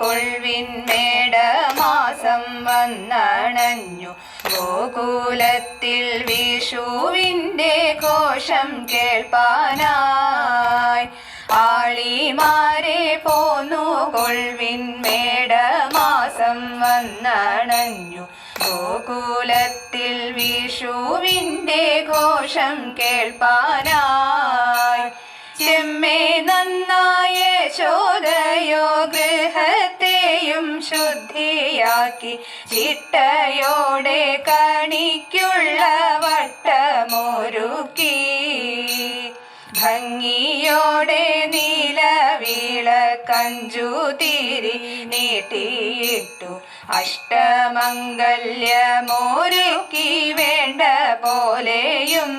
കൊൾവിൻ മേടമാസം വന്നണഞ്ഞു. ഗോകുലത്തിൽ വിഷുവിന്റെ ഘോഷം കേൾപ്പാനായി. ആളിമാരെ പോന്നു കൊൾവിൻ മേടമാസം വന്നണഞ്ഞു. ഗോകുലത്തിൽ വിഷുവിന്റെ ഘോഷം കേൾപ്പാനായി. ശോധയോ ഗൃഹത്തെയും ശുദ്ധിയാക്കി ചിട്ടയോടെ കണിക്കുള്ള വട്ടമൊരുക്കി. ഭംഗിയോടെ നീലവീള കഞ്ചു തിരി നീട്ടിയിട്ടു അഷ്ടമംഗല്യമൊരുക്കി വേണ്ട പോലെയും.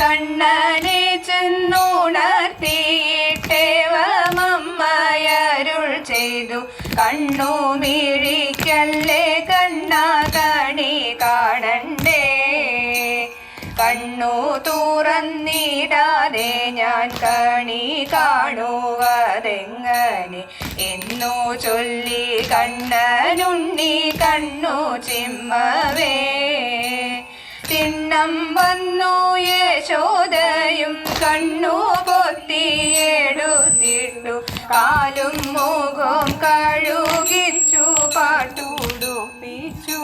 കണ്ണനെ ചെന്നുണർത്തിയിട്ടേവമമ്മയരുൾ കണ്ണു മിഴിക്കല്ലേ കണ്ണ കണി കാണണ്ടേ? കണ്ണു തുറന്നിടാതെ ഞാൻ കണി കാണുവതെങ്ങനെ? എന്നു ചൊല്ലി കണ്ണനുണ്ണി കണ്ണു ചിമ്മവേ. തിണ്ണം വന്നു യശോദയും കാലും മുഖം കഴുകിച്ചു പാട്ടുടുപ്പിച്ചു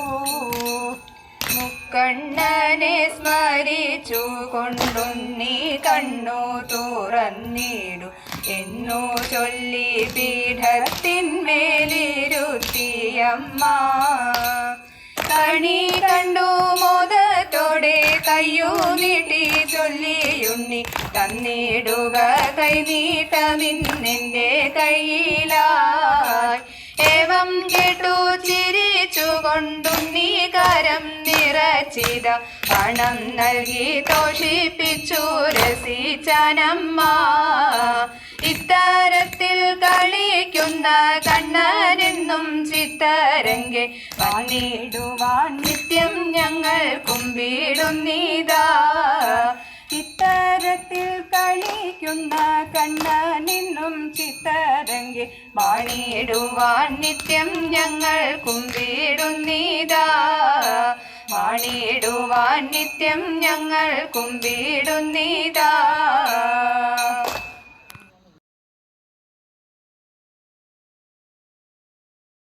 മുക്കണ്ണനെ സ്മരിച്ചു കൊണ്ടുണ്ണി കണ്ണു തുറന്നിടു. എന്നു ചൊല്ലി പീഠത്തിന്മേലിരുത്തിയമ്മ. കണി കണ്ടു മോദത്തോടെ കയ്യൂ നീട്ടി ചൊല്ലിയുണ്ണി തന്നിടുക കൈനീട്ടമിന്നെന്റെ കയ്യിലായി. ഏവം കേട്ടു ചിരിച്ചു കൊണ്ടുണ്ണി കരം നിറച്ചിത പണം നൽകി തോഷിപ്പിച്ചു രസിച്ചനമ്മ. ഇത്തരത്തിൽ കളിക്കുന്ന കണ്ണനെന്നും ചിത്തരങ്കെ വന്നിടുവാൻ നിത്യം ഞങ്ങൾ കുമ്പിടുന്നീതാ ഇത്തരത്തിൽ കളിക്കുന്ന കണ്ണ നിന്നും ചിത്തരങ്കി മാണിയിടുവാൻ നിത്യം ഞങ്ങൾ കുമ്പിടുന്നീതാ മാണിയിടുവാൻ നിത്യം ഞങ്ങൾ കുമ്പിടുന്നീതാ